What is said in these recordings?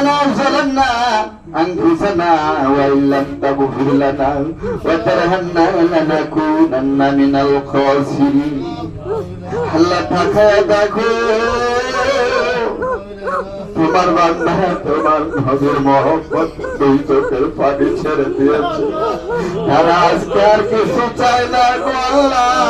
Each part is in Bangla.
ربنا ظلمنا أنفسنا وإن لم تغفر لنا وترحمنا لنكونن من الخاسرين আল্লাহ তাকায় দেখো তোমার বান্ধা তোমার নবীর মহব্বত দুই চোখের পানি ছেড়ে দিয়েছে তারা আজকে আর কিছু চায় না গো আল্লাহ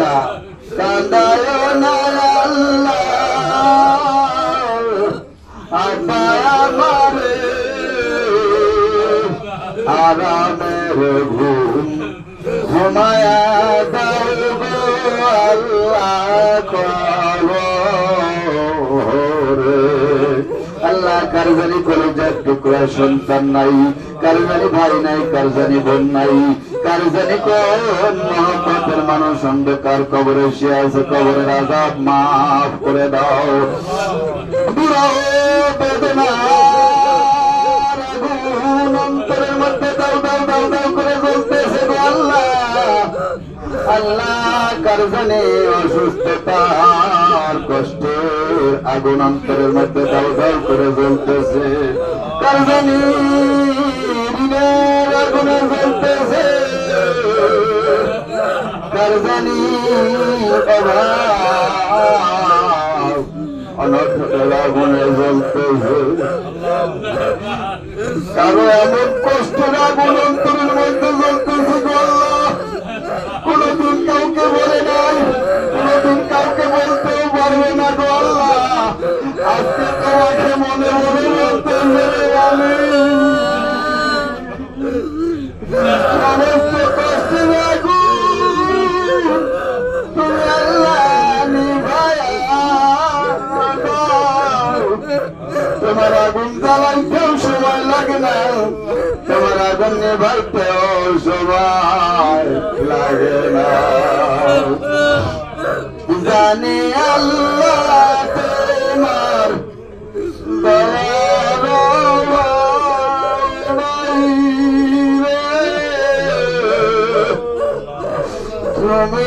না কান্দায় না আল্লাহ। আল্লাহ আল্লাহ টুকরা সন্তান নাই কারজানি ভাই নাই কারজানি বোন নাই। কারজানি কোন মহব্বতের মানুষ অন্ধকার কবরে আছে, কবরের আজাব মাফ করে দাও। বিরহ বেদনা আগুন অন্তরের মধ্যে দাও দাও দাও দাও করে কষ্টের আগুন অন্তরের মধ্যে দাও দাও করে জ্বলতেছে। আগুনে জ্বলতেছে। কারও এমন কষ্টের আগুন অন্তরের মধ্যে তোমার আগুন জ্বালাইতেও সময় লাগে না। তোমার আগুন নেভাইতেও সময় লাগে না। জানি আল্লাহ তোমার তুমি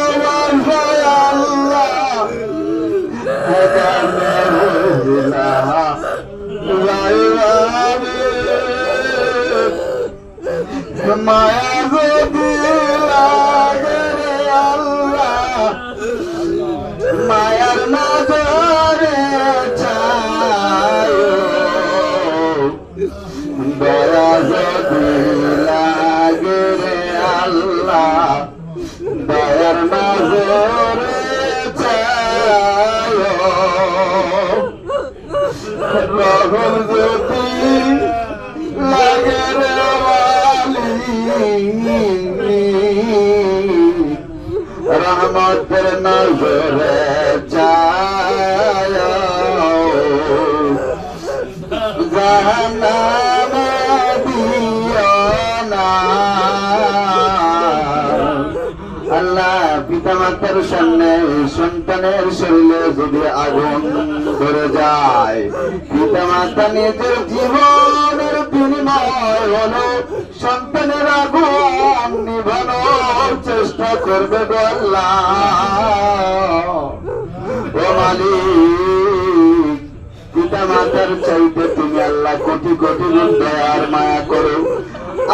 মায়ার নজরে দয়া যদি লাগে রে আল্লাহ দয়ার চায় রহম যদি লাগে রে ওয়ালি রহমতের নজরে মাতার সামনে সন্তানের শরীরে যদি আগুন ধরে যায় পিতা মাতা নিজের জীবনের বিনিময় হলো সন্তানের আগুন নিভানোর চেষ্টা করবে ও পিতা মাতার চাইতে তুমি আল্লাহ কোটি কোটি গুণ দয়ার মায়া করো।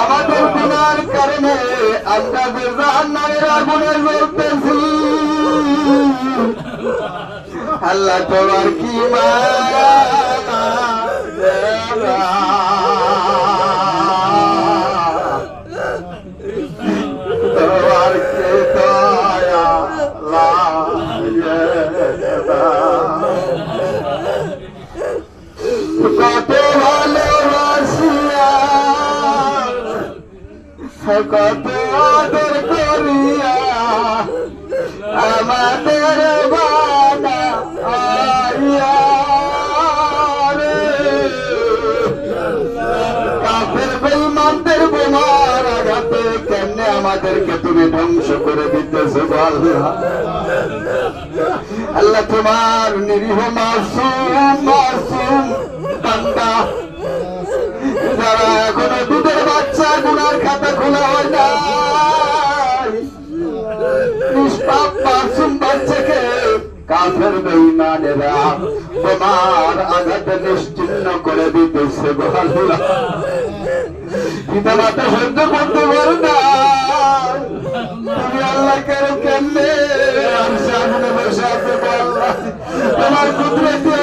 আমাদের গুনার কারণে আমরা যে জাহান্নামের আগুনে জ্বলতেছি আল্লাহ তোমার কি মায়া? কত আদর করিয়া আমাদের তুমি ধ্বংস করে দিতেছো আল্লাহ তোমার নিরীহ মাসুম মাসুম বান্দা, যারা এখনও দুধের বাচ্চা গুনার খাতা খোলা বেঈমানেরা তোমার আঘাতে নিশ্চিন্ন করে দিতেছে আল্লাহ পিতা মাতা সহ্য করতে পারো না তুমি আল্লাহ কেন কেমনে আর সামনে বসে আছে আল্লাহ তোমার কুদরতি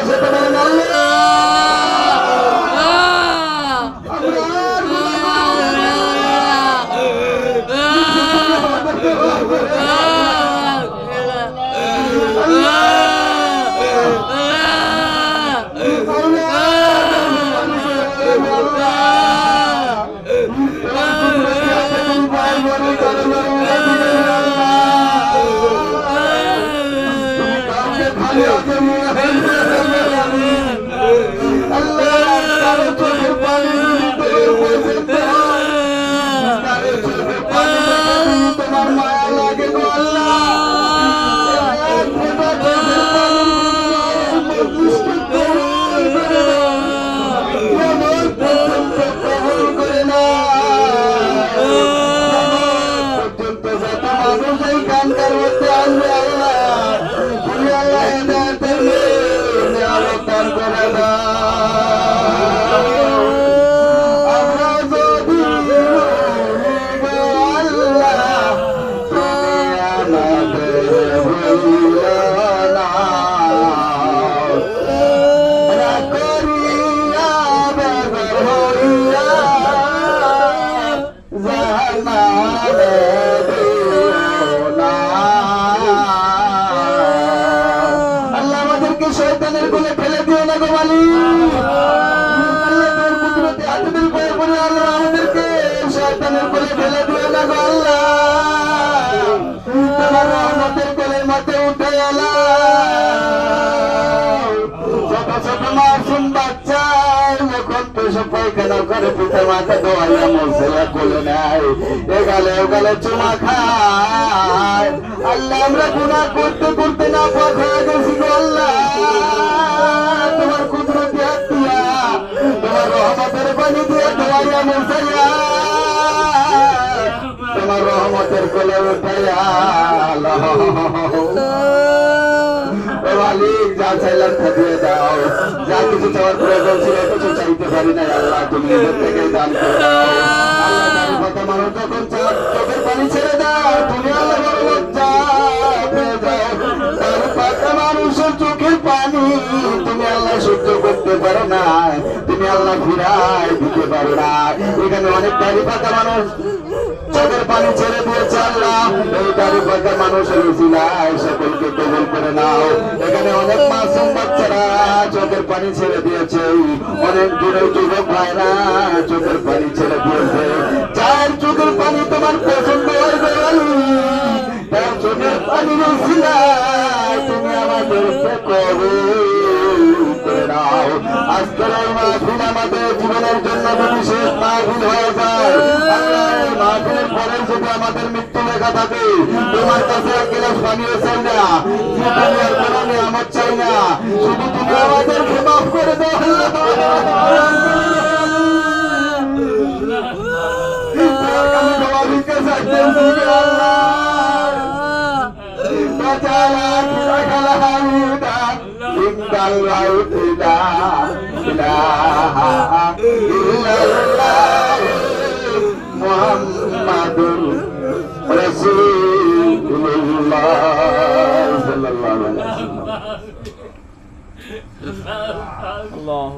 আমার আমাদেরকে শয়তানের কোলে ফেলে দিও না গো দিও না আল্লাহ। নেয়। আল্লাহ, আমরা গুণা করতে করতে না পাঠা গেছি আল্লাহ। তোমার কুদরতি হাত দিয়া তোমার রহমতের পানি দিয়ে দোয়াইয়া মশাইয়া তোমার রহমতের কোলে উঠাইয়া মালিক যা চাইলাম পানি ছেড়ে দাও, তুমি আল্লাহ বড় করতে পারো না, তুমি আল্লাহ ফিরাই দিতে পারো না। এখানে অনেক দাড়ি পাতা মানুষ চোখের পানি ছেড়ে দিয়েছে সকলকে করে নাও। এখানে অনেক মাসুম বাচ্চারা চোখের পানি ছেড়ে দিয়েছে। অনেক দূরের যুবক চোখের পানি ছেড়ে দিয়েছে। চার চোখের পানি তোমার পছন্দ হয়ে গেল চোখের উচিলায় তুমি করে। নাও আজকের মাহফিল আমাদের জীবনের জন্য যদি শেষ মাহফিল হয়ে যায় মাহফিলের পরে যদি আমাদের মৃত্যু লেখা থাকে তোমার কাছে এক গিলাস চাই না। দুনিয়ার কোনো নিয়ামত চাই না। শুধু তুমি আমাদেরকে মাফ করে দাও। আল্লাহ। الله